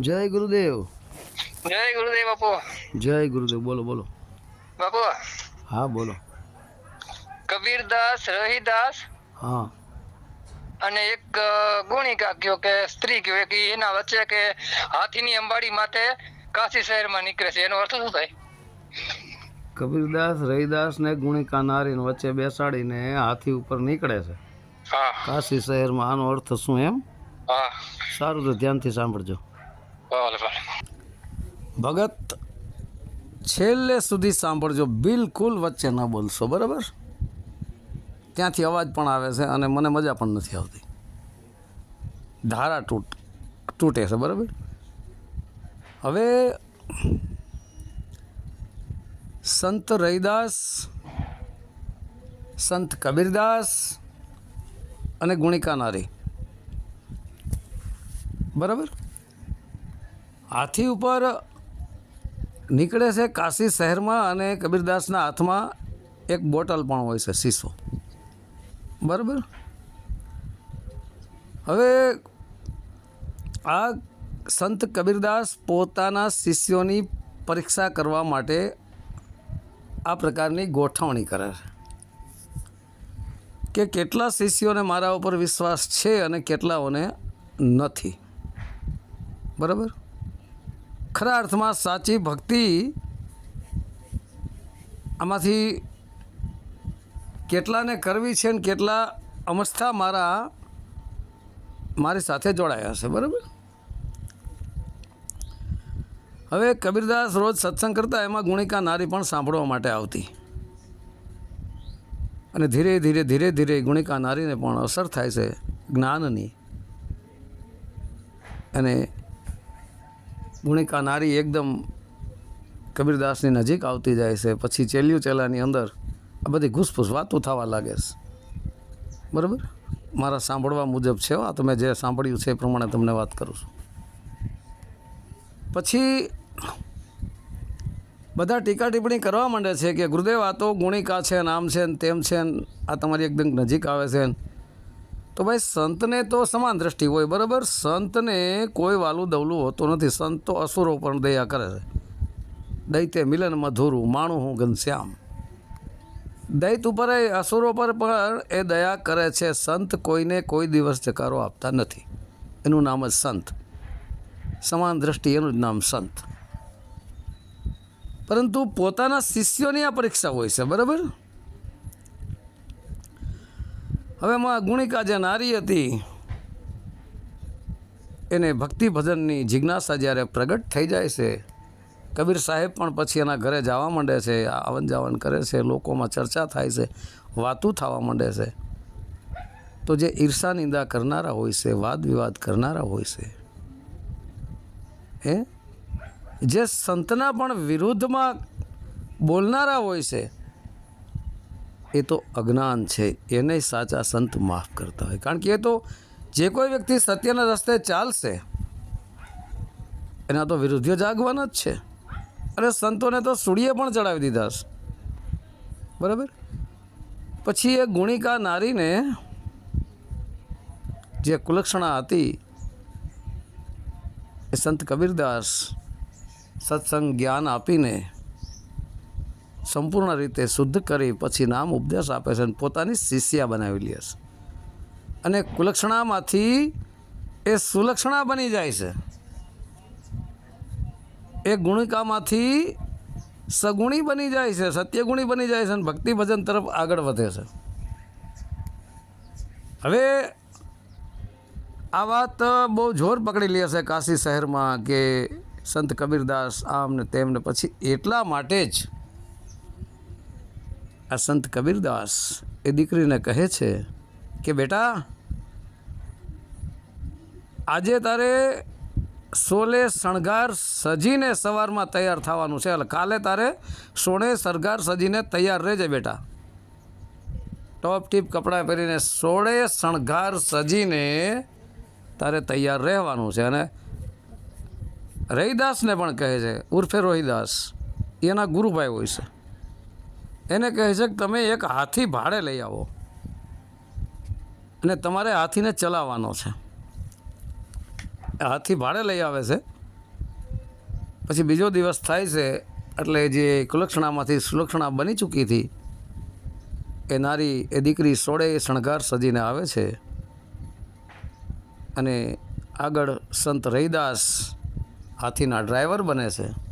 જય ગુરુદેવ. જય ગુરુદેવ બાપુ. જય ગુરુદેવ બોલો બોલો. બાપુ. હા બોલો. કબીરદાસ રહીદાસ હા. અને એક ગુણિકા કયો કે સ્ત્રી કયો કે એના વચ્ચે કે હાથીની અંબાડી માટે કાશી શહેરમાં નીકળે છે. એનો અર્થ શું થાય? કબીરદાસ રહીદાસ ને ગુણિકા નારીન વચ્ચે બેસાડીને હાથી ઉપર નીકળે છે. હા. કાશી શહેરમાં આનો અર્થ શું એમ? હા. સારું તો ધ્યાનથી સાંભળજો. ભગત, છેલ્લે સુધી સાંભળજો, બિલકુલ વચ્ચે ન બોલશો, બરાબર? ત્યાંથી અવાજ પણ આવે છે અને મને મજા પણ નથી આવતી. ધારા તૂટ, તૂટે છે, બરાબર? હવે, સંત રૈદાસ સંત કબીરદાસ અને ગુણિકા નારી. બરાબર? હાથી ઉપર નીકળે છે કાશી શહેરમાં અને કબીરદાસના હાથમાં એક બોટલ પણ હોય છે શીશો. બરાબર? હવે આ સંત કબીરદાસ પોતાના શિષ્યોની પરીક્ષા કરવા માટે આ પ્રકારની ગોઠવણી કરે છે. કે કેટલા શિષ્યોને મારા ઉપર વિશ્વાસ છે અને કેટલાઓને નથી. બરાબર? ખરા અર્થમાં સાચી ભક્તિ આમાંથી કેટલાને કરવી છે ને કેટલા અમસ્થા મારા મારી સાથે જોડાયા છે બરાબર? હવે કબીરદાસ રોજ સત્સંગ કરતા એમાં ગુણિકા નારી પણ સાંભળવા માટે આવતી. અને ધીરે ધીરે ધીરે ધીરે ગુણિકા નારીને પણ અસર થાય છે જ્ઞાનની. અને ગુણિકા નારી એકદમ કબીરદાસની નજીક આવતી જાય છે. પછી ચેલ્યું ચેલાની અંદર આ બધી ઘૂસફૂસ વાતો થવા લાગે છે. બરાબર? મારા સાંભળવા મુજબ છે. આ તમે જે સાંભળ્યું છે એ પ્રમાણે તમને વાત કરું છું. પછી બધા ટીકા ટિપ્પણી કરવા માંડે છે કે ગુરુદેવ, આ તો ગુણિકા છે ને આમ છે ને તેમ છે ને આ તમારી એકદમ નજીક આવે છે ને તો ભાઈ સંતને તો સમાન દ્રષ્ટિ હોય, બરાબર? સંતને કોઈ વાલું દવલું હોતું નથી. સંત તો અસુરો પણ દયા કરે છે. દૈત્ય મિલન મધુરું, માણું હું ઘનશ્યામ દૈત ઉપર અસુરો પર પણ એ દયા કરે છે. સંત કોઈને કોઈ દિવસ જકારો આપતા નથી. એનું નામ જ સંત. સમાન દ્રષ્ટિ એનું જ નામ સંત. પરંતુ પોતાના શિષ્યોની આ પરીક્ષા હોય છે, બરાબર? હવે એમાં ગુણિકા જે નારી હતી, એને ભક્તિ ભજનની જિજ્ઞાસા જ્યારે પ્રગટ થઈ જાય છે, કબીર સાહેબ પણ પછી એના ઘરે જવા માંડે છે આવન જાવન કરે છે, લોકોમાં ચર્ચા થાય છે, વાતું થવા માંડે છે. તો જે ઈર્ષા નિંદા કરનારા હોય છે, વાદ વિવાદ કરનારા હોય છે, હે? જે સંતના પણ વિરુદ્ધમાં બોલનારા હોય છે એ તો અજ્ઞાન છે, એને સાચા સંત માફ કરતા હોય. કારણ કે એ તો જે કોઈ વ્યક્તિ સત્યના રસ્તે ચાલશે, એના તો વિરુદ્ધ જાગવાના જ છે. અને સંતોને તો સૂર્ય પણ ચડાવી દીધા છે બરાબર? પછી એ ગુણિકા નારીને જે કુલક્ષણા હતી, એ સંત કબીરદાસ સત્સંગ જ્ઞાન આપીને સંપૂર્ણ રીતે શુદ્ધ કરી પછી નામ ઉપદેશ આપે છે અને પોતાની શિષ્યા બનાવી લે છે. અને કુલક્ષણામાંથી એ સુલક્ષણા બની જાય છે. એ ગુણિકામાંથી સગુણી બની જાય છે, સત્યગુણી બની જાય છે અને ભક્તિ ભજન તરફ આગળ વધે છે. હવે આ વાત બહુ જોર પકડી લે છે કાશી શહેરમાં કે સંત કબીરદાસ આમ ને તેમને પછી એટલા માટે જ આ સંત કબીરદાસ એ દીકરીને કહે છે કે, બેટા, આજે તારે સોલે શણગાર સજીને સવારમાં તૈયાર થવાનું છે. એટલે કાલે તારે સોળે શણગાર સજીને તૈયાર રહેજે બેટા. ટોપ ટીપ કપડાં પહેરીને સોળે શણગાર સજીને તારે તૈયાર રહેવાનું છે. અને રહીદાસને પણ કહે છે, ઉર્ફે રોહિદાસ, એના ગુરુભાઈ હોય છે. એને કહે છે કે તમે એક હાથી ભાડે લઈ આવો. અને તમારે હાથીને ચલાવવાનો છે. હાથી ભાડે લઈ આવે છે. પછી બીજો દિવસ થાય છે, એટલે જે કુલક્ષણામાંથી સુલક્ષણા બની ચૂકી હતી, એ નારી, એ દીકરી સોળે શણગાર સજીને આવે છે. અને આગળ સંત રૈદાસ હાથીના ડ્રાઈવર બને છે.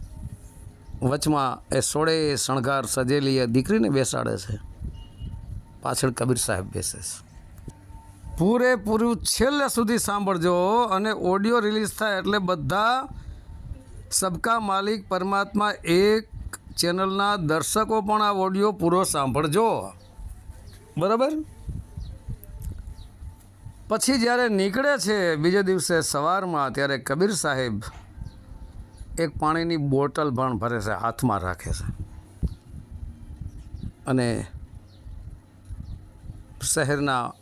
વચમાં એ સોળે શણગાર સજેલી એ દીકરીને બેસાડે છે. પાછળ કબીર સાહેબ બેસે છે. પૂરેપૂરું છેલ્લે સુધી સાંભળજો અને ઓડિયો રિલીઝ થાય એટલે બધા સબકા માલિક પરમાત્મા એક ચેનલના દર્શકો પણ આ ઓડિયો પૂરો સાંભળજો. બરાબર? પછી જ્યારે નીકળે છે બીજે દિવસે સવારમાં, ત્યારે કબીર સાહેબ એક પાણીની બોટલ પણ ભરે છે, હાથમાં રાખે છે. અને શહેરના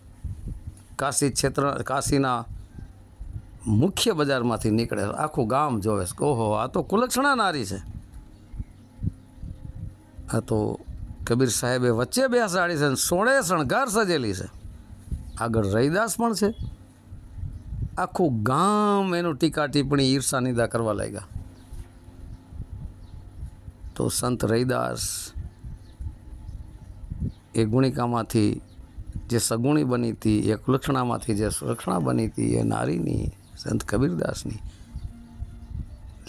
કાશી ક્ષેત્ર, કાશીના મુખ્ય બજારમાંથી નીકળે. આખું ગામ જોવે છે. ઓહો, આ તો કુલક્ષણા નારી છે. આ તો કબીર સાહેબે વચ્ચે બેસાડી છે અને સોળે શણગાર સજેલી છે. આગળ રૈદાસ પણ છે. આખું ગામ એનું ટીકા ટિપ્પણી ઈર્ષા નિંદા કરવા લાગ્યા. તો સંત રૈદાસ એ ગુણિકામાંથી જે સગુણી બની હતી, એ કુલક્ષણામાંથી જે સુલક્ષણા બની હતી, એ નારીની, સંત કબીરદાસની.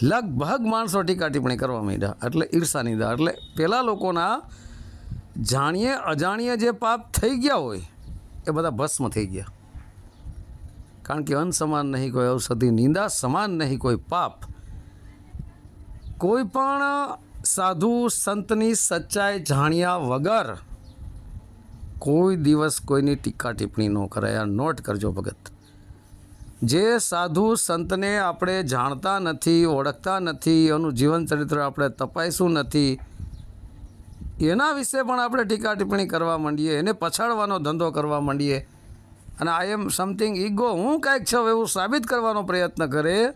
લગભગ માણસો ટીકા ટિપ્પણી કરવા માંડ્યા. એટલે ઈર્ષા નિંદા એટલે પેલા લોકોના જાણીએ અજાણીએ જે પાપ થઈ ગયા હોય, એ બધા ભસ્મ થઈ ગયા. કારણ કે અન્ન સમાન નહીં કોઈ ઔષધિ, નિંદા સમાન નહીં કોઈ પાપ. કોઈ પણ સાધુ સંતની સચ્ચાઈ જાણ્યા વગર કોઈ દિવસ કોઈની ટીકા ટિપ્પણી ન કરાય. આ નોટ કરજો ભગત. જે સાધુ સંતને આપણે જાણતા નથી, ઓળખતા નથી, એનું જીવન ચરિત્ર આપણે તપાઈશું નથી, એના વિશે પણ આપણે ટીકા ટિપ્પણી કરવા માંડીએ, એને પછાડવાનો ધંધો કરવા માંડીએ. અને આઈ એમ સમથિંગ ઈગો હું કાંઈક છું એવું સાબિત કરવાનો પ્રયત્ન કરે,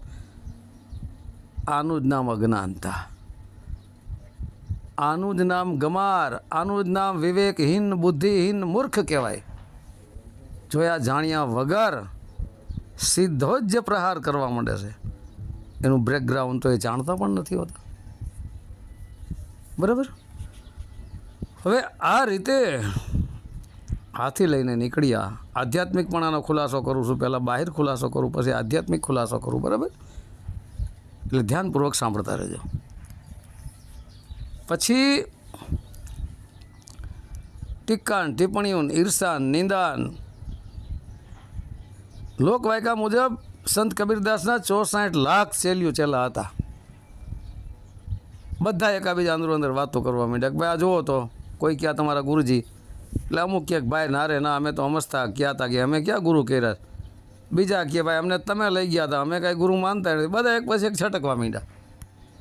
આનું જ નામ અજ્ઞાનતા. આનું જ નામ ગમાર આનું જ નામ વિવેકહીન બુદ્ધિહીન મૂર્ખ કહેવાય. જોયા જાણ્યા વગર સીધો જ જે પ્રહાર કરવા માંડે છે. એનું બ્રેકગ્રાઉન્ડ તો એ જાણતા પણ નથી હોતા. બરાબર? હવે આ રીતે હાથી લઈને નીકળ્યા. આધ્યાત્મિકપણાનો ખુલાસો કરું છું, પહેલાં બહાર ખુલાસો કરું, પછી આધ્યાત્મિક ખુલાસો કરું, બરાબર? એટલે ધ્યાનપૂર્વક સાંભળતા રહેજો. પછી ટીકાન ટિપ્પણીઓ ઈર્ષાન નિંદાન લોકવાયકા મુજબ સંત કબીરદાસના ચોસાઠ લાખ શૈલીઓ ચેલા હતા. બધા એકાબીજા અંદરો અંદર વાતો કરવા માંડ્યા કે ભાઈ, આ જુઓ તો, કોઈ ક્યાં તમારા ગુરુજી? એટલે અમુક ક્યાંક ભાઈ ના રે ના, અમે તો અમસ્તા ક્યાં હતા કે અમે ક્યાં ગુરુ કર્યા? બીજા કે ભાઈ, અમને તમે લઈ ગયા હતા, અમે કાંઈ ગુરુ માનતા નથી. બધા એક પછી એક છટકવા માંડ્યા.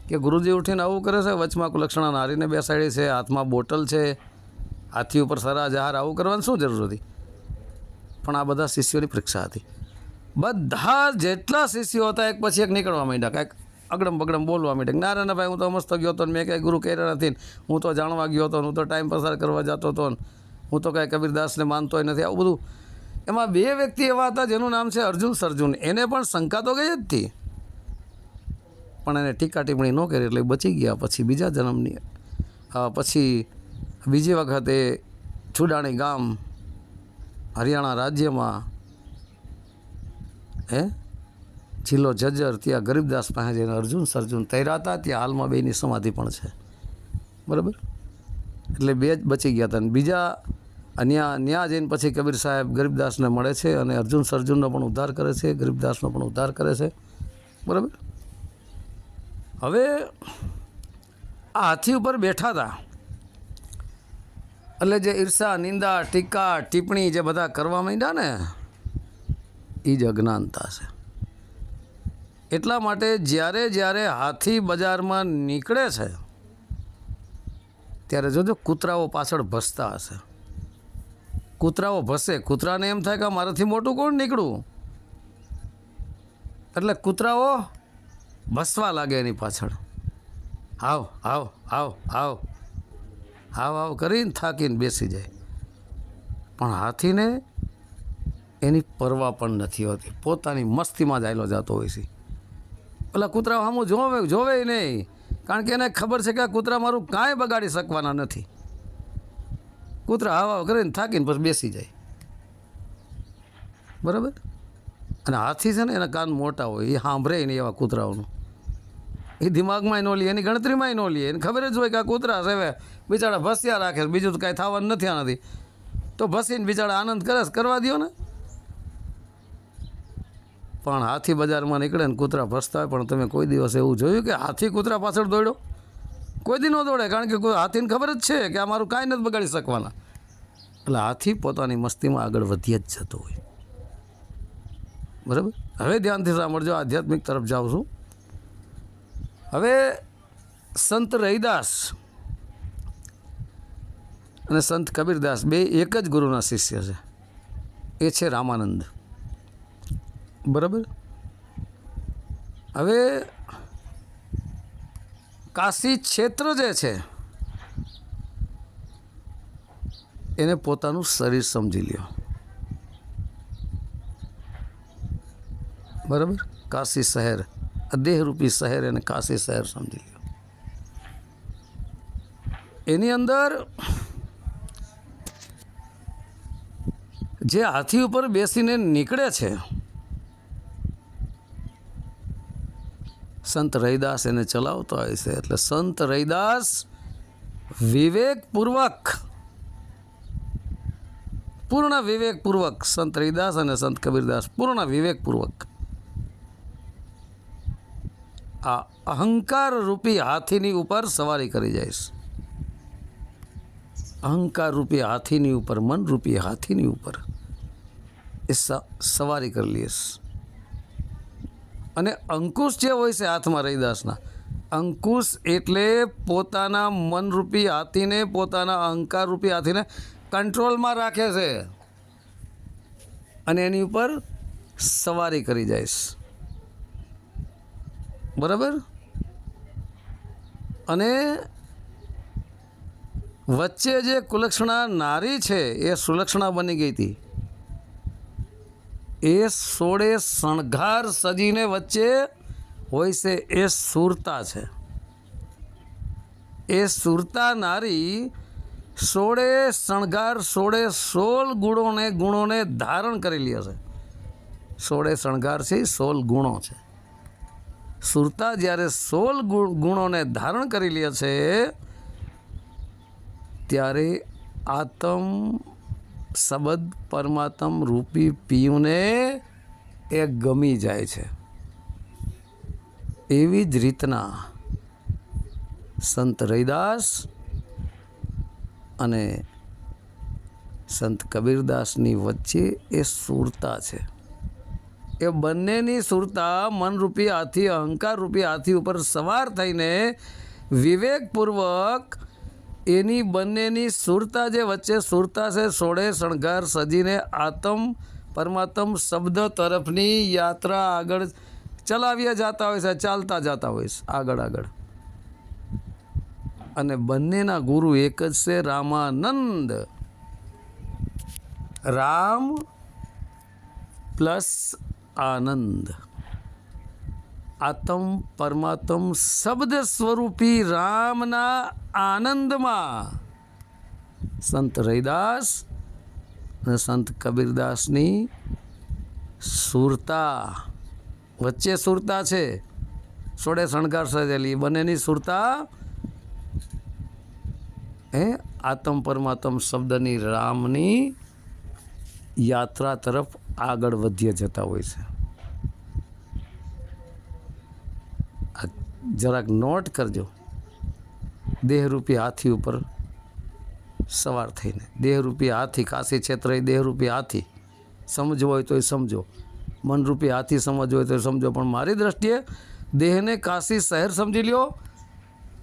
કે ગુરુજી ઉઠીને આવું કરે છે? વચમાં કુલક્ષણા નારીને બેસાડી છે, હાથમાં બોટલ છે, હાથી ઉપર સરા જહાર આવું કરવાની શું જરૂર હતી? પણ આ બધા શિષ્યોની પરીક્ષા હતી. બધા જેટલા શિષ્યો હતા, એક પછી એક નીકળવા માંડ્યા. કાંઈક અગડમ બગડમ બોલવા માંડ્યા ના ના ભાઈ, હું તો મસ્ત ગયો હતો ને મેં કાંઈ ગુરુ કર્યા નથી હું તો જાણવા ગયો હતો હું તો ટાઈમ પસાર કરવા જતો હતો ને, હું તો કાંઈ કબીરદાસને માનતોય નથી. આવું બધું. એમાં બે વ્યક્તિ એવા હતા જેનું નામ છે અર્જુન સર્જુન. એને પણ શંકા તો ગઈ જ હતી. પણ એને ટીકા ટીપણી ન કરી એટલે બચી ગયા પછી બીજા જન્મની. પછી બીજી વખતે છુડાણી ગામ, હરિયાણા રાજ્યમાં, હે? જિલ્લો જજ્જર ત્યાં ગરીબદાસ પાસે જઈને અર્જુન સર્જુન તૈરા હતા, ત્યાં હાલમાં બેની સમાધિ પણ છે. બરાબર? એટલે બે જ બચી ગયા હતા. અને બીજા ત્યાં ત્યાં જઈને પછી કબીર સાહેબ ગરીબદાસને મળે છે અને અર્જુન સર્જુનનો પણ ઉદ્ધાર કરે છે, ગરીબદાસનો પણ ઉદ્ધાર કરે છે. બરાબર? હવે આ હાથી ઉપર બેઠા હતા. એટલે જે ઈર્ષા, નિંદા, ટીકા, ટિપ્પણી જે બધા કરવા માંડ્યા ને એ જ અજ્ઞાનતા છે. એટલા માટે જ્યારે જ્યારે હાથી બજારમાં નીકળે છે, ત્યારે જોજો કૂતરાઓ પાછળ ભસતા હશે. કૂતરાઓ ભસે. કૂતરાને એમ થાય કે મારાથી મોટું કોણ નીકળું? એટલે કૂતરાઓ ભસવા લાગે એની પાછળ. આવ આવ આવ આવ. આવ આવ કરીને થાકીને બેસી જાય. પણ હાથીને એની પરવા પણ નથી હોતી. પોતાની મસ્તીમાં જ આયલો જતો હોય છે. પેલા કૂતરા સામું જોવે જોવે નહીં. કારણ કે એને ખબર છે કે આ કૂતરા મારું કાંઈ બગાડી શકવાના નથી. કૂતરા હવા કરીને થાકીને પછી બેસી જાય. બરાબર? અને હાથી છે ને, એના કાન મોટા હોય. એ સાંભળે નહીં એવા કૂતરાઓનું. એ દિમાગમાં ન લે એની ગણતરીમાં ન લે. એને ખબર જ હોય કે આ કૂતરા છે હવે. બિચારા ભસ્યા રાખે છે, બીજું તો કાંઈ થવાનું નથી આનાથી. તો ભસીને બિચારા આનંદ કરે કરવા દો ને. પણ હાથી બજારમાં નીકળે ને કૂતરા ભસતા હોય પણ તમે કોઈ દિવસ એવું જોયું કે હાથી કૂતરા પાછળ દોડ્યો? કોઈ દી ન દોડે કારણ કે હાથીને ખબર જ છે કે આ મારું કાંઈ નથી બગાડી શકવાના. એટલે હાથી પોતાની મસ્તીમાં આગળ વધીએ જ જતો હોય. બરાબર? હવે ધ્યાનથી સાંભળજો આધ્યાત્મિક તરફ જાઉં છું. હવે સંત રૈદાસ અને સંત કબીરદાસ બે એક જ ગુરુના શિષ્ય છે. એ છે રામાનંદ. બરાબર? હવે કાશી ક્ષેત્ર જે છે, એને પોતાનું શરીર સમજી લ્યો. બરાબર? કાશી શહેર. દેહરૂપી શહેર એને કાશી શહેર સમજી લ્યો એની અંદર જે હાથી ઉપર બેસીને નીકળે છે, સંત રૈદાસ એને ચલાવતો હોય છે. એટલે સંત રૈદાસ વિવેકપૂર્વક, પૂર્ણ વિવેકપૂર્વક સંત રૈદાસ અને સંત કબીરદાસ પૂર્ણ વિવેકપૂર્વક આ અહંકાર રૂપી હાથીની ઉપર સવારી કરી જઈશ. અહંકાર રૂપી હાથીની ઉપર, મન રૂપી હાથીની ઉપર એ સવારી કરી લઈશ. અને અંકુશ જે હોય છે હાથમાં રૈદાસના અંકુશ એટલે પોતાના મનરૂપી હાથીને, પોતાના અહંકાર રૂપી હાથીને કંટ્રોલમાં રાખે છે. અને એની ઉપર સવારી કરી જઈશ. બરાબર? અને વચ્ચે જે કુલક્ષણા નારી છે, એ સુલક્ષણા બની ગઈ હતી. એ સોળે શણગાર સજીને વચ્ચે હોય છે, એ સુરતા છે. એ સુરતા નારી સોળે શણગાર, સોળે સોળ ગુણોને ગુણોને ધારણ કરી હશે. સોળે શણગાર છે સોળ ગુણો છે. સુરતા જ્યારે સોળ ગુણોને ધારણ કરી લે છે, ત્યારે આતમ શબ્દ પરમાત્મ રૂપી પીયુને એ ગમી જાય છે. એવી જ રીતના સંત રૈદાસ અને સંત કબીરદાસની વચ્ચે એ સુરતા છે. એ બંનેની સુરતા મનરૂપી હાથી, અહંકાર રૂપી હાથી ઉપર સવાર થઈને વિવેકપૂર્વક એની બંનેની સુરતા જે વચ્ચે સુરતા છે સોળે શણગાર સજીને આતમ પરમાત્મ શબ્દ તરફની યાત્રા આગળ ચલાવ્યા જતા હોય છે, ચાલતા જતા હોય છે, આગળ આગળ. અને બંનેના ગુરુ એક જ છે, રામાનંદ. રામ પ્લસ આનંદ. આતમ પરમાત્મ શબ્દ સ્વરૂપી રામના આનંદમાં. સંત રૈદાસ અને સંત કબીરદાસની સુરતા. વચ્ચે સુરતા છે. સોડે શણગાર સજેલી. બંનેની સુરતા એ આતમ પરમાત્મ શબ્દની રામની યાત્રા તરફ આગળ વધ્યા જતા હોય છે. જરાક નોટ કરજો. દેહરૂપી હાથી ઉપર સવાર થઈને. દેહરૂપી હાથી કાશી ક્ષેત્ર એ દેહરૂપી હાથી. સમજવો હોય તો એ સમજો મનરૂપી હાથી સમજવો હોય તો એ સમજો. પણ મારી દ્રષ્ટિએ દેહને કાશી શહેર સમજી લ્યો,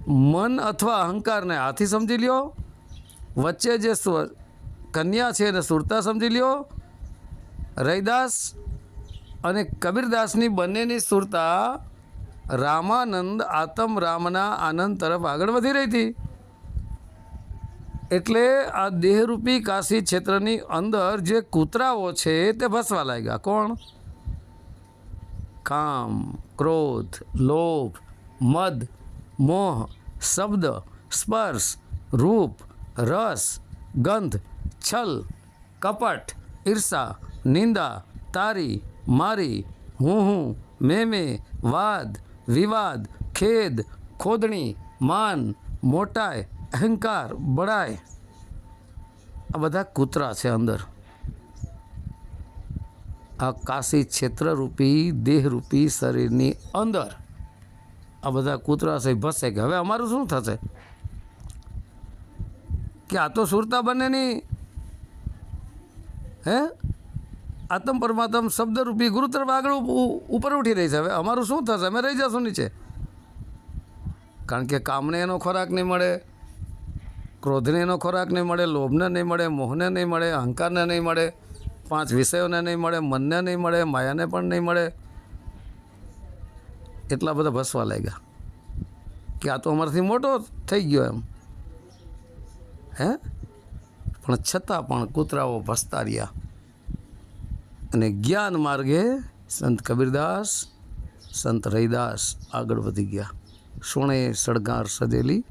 મન અથવા અહંકારને હાથી સમજી લ્યો, વચ્ચે જે કન્યા છે એને સુરતા સમજી લ્યો રૈદાસ અને કબીરદાસની બંનેની સુરતા રામાનંદ આતમ રામના આનંદ તરફ આગળ વધી રહી હતી. એટલે આ દેહરૂપી કાશી ક્ષેત્રની અંદર જે કૂતરાઓ છે તે ભસવા લાગ્યા. કોણ? કામ, ક્રોધ, લોભ, મદ, મોહ, શબ્દ, સ્પર્શ, રૂપ, રસ, ગંધ, છલ, કપટ, ઈર્ષા નિંદા, તારી, મારી, હું હું, મેં મેં, વાદ, વિવાદ, ખેદ, ખોદણી, માન, મોટાય, અહંકાર, બળાય. આ બધા કૂતરા છે અંદર. આ કાશી ક્ષેત્રરૂપી દેહરૂપી શરીરની અંદર આ બધા કૂતરા છે ભસે કે હવે અમારું શું થશે? કે આ તો સુરતા બંનેની હે? આત્મ પરમાત્મ શબ્દરૂપી ગુરુતર આગળ ઉપ- ઉપર ઉઠી રહી છે. હવે અમારું શું થશે? અમે રહી જશું નીચે. કારણ કે કામને એનો ખોરાક નહીં મળે, ક્રોધને એનો ખોરાક નહીં મળે, લોભને નહીં મળે, મોહને નહીં મળે, અહંકારને નહીં મળે, પાંચ વિષયોને નહીં મળે, મનને નહીં મળે, માયાને પણ નહીં મળે. એટલા બધા ભસવા લાગ્યા. કે આ તો અમારાથી મોટો થઈ ગયો એમ. હે? પણ છતાં પણ કૂતરાઓ ભસતા રહ્યા. અને જ્ઞાન માર્ગે સંત કબીરદાસ, સંત રૈદાસ આગળ વધી ગયા. સોણે સળગાર સજેલી,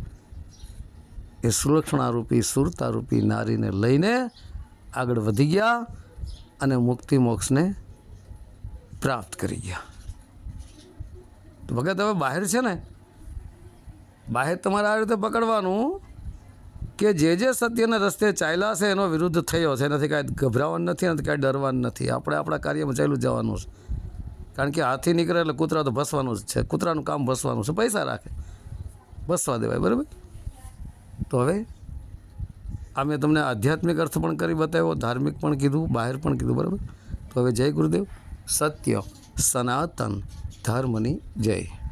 એ સુલક્ષણારૂપી, સુરતારૂપી નારીને લઈને આગળ વધી ગયા અને મુક્તિ મોક્ષને પ્રાપ્ત કરી ગયા. તો ભગત, હવે બહાર છે ને? બહાર તમારે આ રીતે પકડવાનું કે જે જે સત્યના રસ્તે ચાલ્યા છે એનો વિરુદ્ધ થયો છે એનાથી કાંઈ ગભરાવાનું નથી અને કાંઈ ડરવાનું નથી. આપણે આપણા કાર્યમાં ચાલ્યું જવાનું છે. કારણ કે હાથી નીકળે એટલે કૂતરા તો ભસવાનું જ છે. કૂતરાનું કામ ભસવાનું છે. પૈસા રાખે. ભસવા દેવાય, બરાબર? તો હવે આ મેં તમને આધ્યાત્મિક અર્થ પણ કરી બતાવ્યો, ધાર્મિક પણ કીધું, બહાર પણ કીધું, બરાબર? તો હવે જય ગુરુદેવ. સત્ય સનાતન ધર્મની જય.